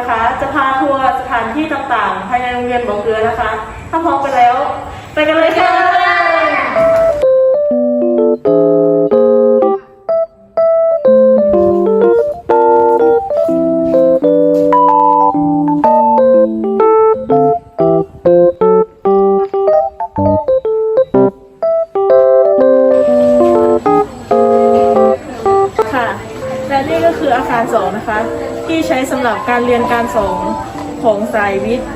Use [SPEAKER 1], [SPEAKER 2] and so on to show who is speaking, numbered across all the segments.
[SPEAKER 1] ะคะ จะพาทัวร์สถานที่ต่างๆ ภายในโรงเรียนบ่อเกลือนะคะ ถ้าพร้อมไปแล้ว ไปกันเลยค่ะ การสองนะคะ ที่ใช้สำหรับการเรียนการสอนของสายวิทย์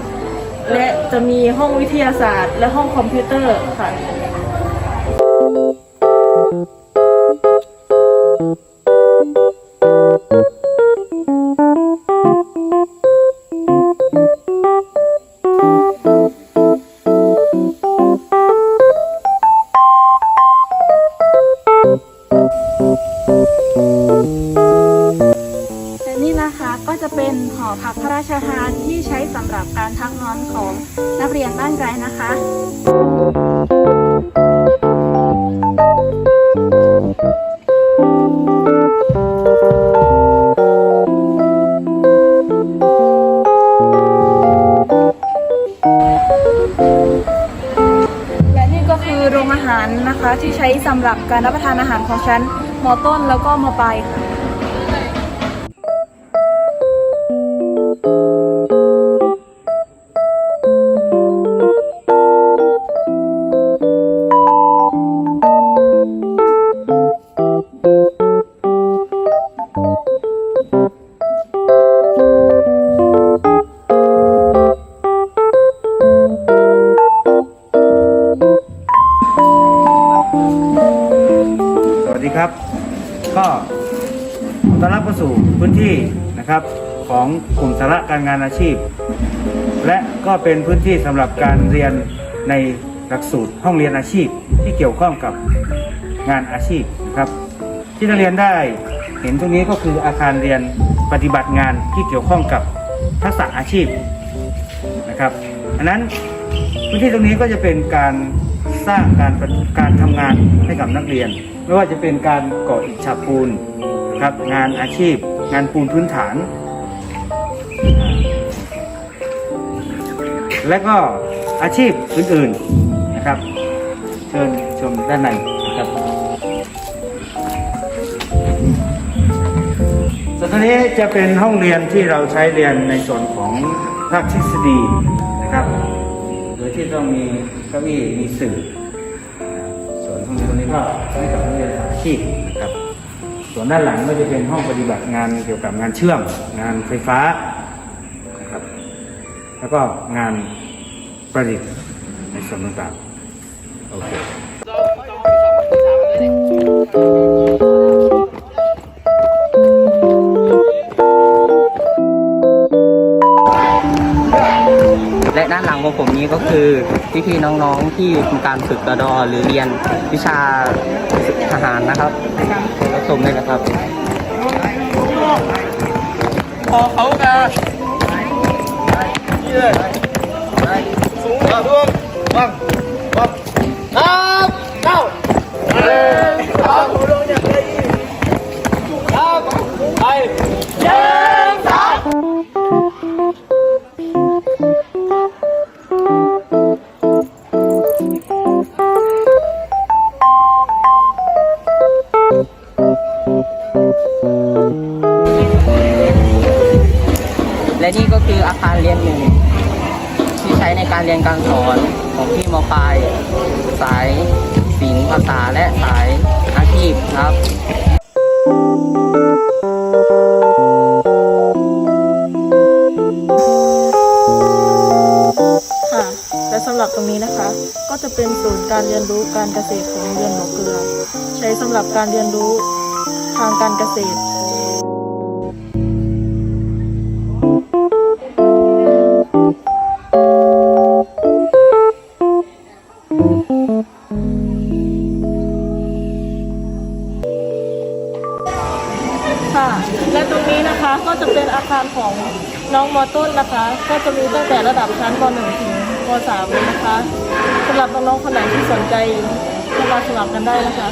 [SPEAKER 1] และจะมีห้องวิทยาศาสตร์ และห้องคอมพิวเตอร์ค่ะ
[SPEAKER 2] และ นะคะก็จะเป็นหอพักพระราชทานที่ใช้สำหรับการพักนอนของนักเรียนบ้านไกลนะคะและนี่ก็คือโรงอาหารนะคะที่ใช้สำหรับการรับประทานอาหารของชั้นมต้นแล้วก็มปลายค่ะ
[SPEAKER 3] ก็ต้อนรับเข้าสู่พื้นที่นะครับของกลุ่มสาระการงานอาชีพ และก็เป็นพื้นที่สำหรับการเรียนในหลักสูตรห้องเรียนอาชีพที่เกี่ยวข้องกับงานอาชีพนะครับ ที่นักเรียนได้เห็นตรงนี้ก็คืออาคารเรียนปฏิบัติงานที่เกี่ยวข้องกับทักษะอาชีพนะครับอันนั้นพื้นที่ตรงนี้ก็จะเป็นการ สร้างการการทำงานให้กับนักเรียน ไม่ว่าจะเป็นการก่ออิฐฉาบปูนนะครับงานอาชีพ งานปูนพื้นฐาน และก็อาชีพอื่นๆนะครับ เชิญชมด้านในนะครับส่วนตัวนี้จะเป็นห้องเรียนที่เราใช้เรียนในส่วนของภาคทฤษฎีนะครับ โดยที่ต้องมี เก้าอี้มีสื่อ ส่วนห้องเรียนตรงนี้ก็ใช้กับนักเรียนสาชีพนะครับ ส่วนด้านหลังก็จะเป็นห้องปฏิบัติงานเกี่ยวกับงานเชื่อม งานไฟฟ้านะครับ แล้วก็งานประดิษฐ์ในส่วนต่างๆโอเค
[SPEAKER 4] และด้านหลังของผมนี้ก็คือพี่ๆน้องๆที่ทำการฝึกกระดอหรือเรียนวิชาทหารนะครับรับชมได้นะครับ
[SPEAKER 5] พอเขากันนี่เลยสูงมาทุ่งบัง
[SPEAKER 4] และนี่ก็คืออาคารเรียนหนึ่งที่ใช้ในการเรียนการสอนของพี่มปลายสายศิลป์ภาษาและสายอาชีพครับ
[SPEAKER 1] ค่ะและสำหรับตรงนี้นะคะ ก็จะเป็นศูนย์การเรียนรู้การเกษตรของโรงเรียนหนองเกลือ ใช้สำหรับการเรียนรู้ทางการเกษตร และตรงนี้นะคะก็จะเป็นอาคารของน้องมอต้นนะคะ ก็จะมีตั้งแต่ระดับชั้นป .1 ถึงป .3 เลยนะคะสำหรับน้องๆคนไหนที่สนใจก็มาสมัครกันได้นะคะ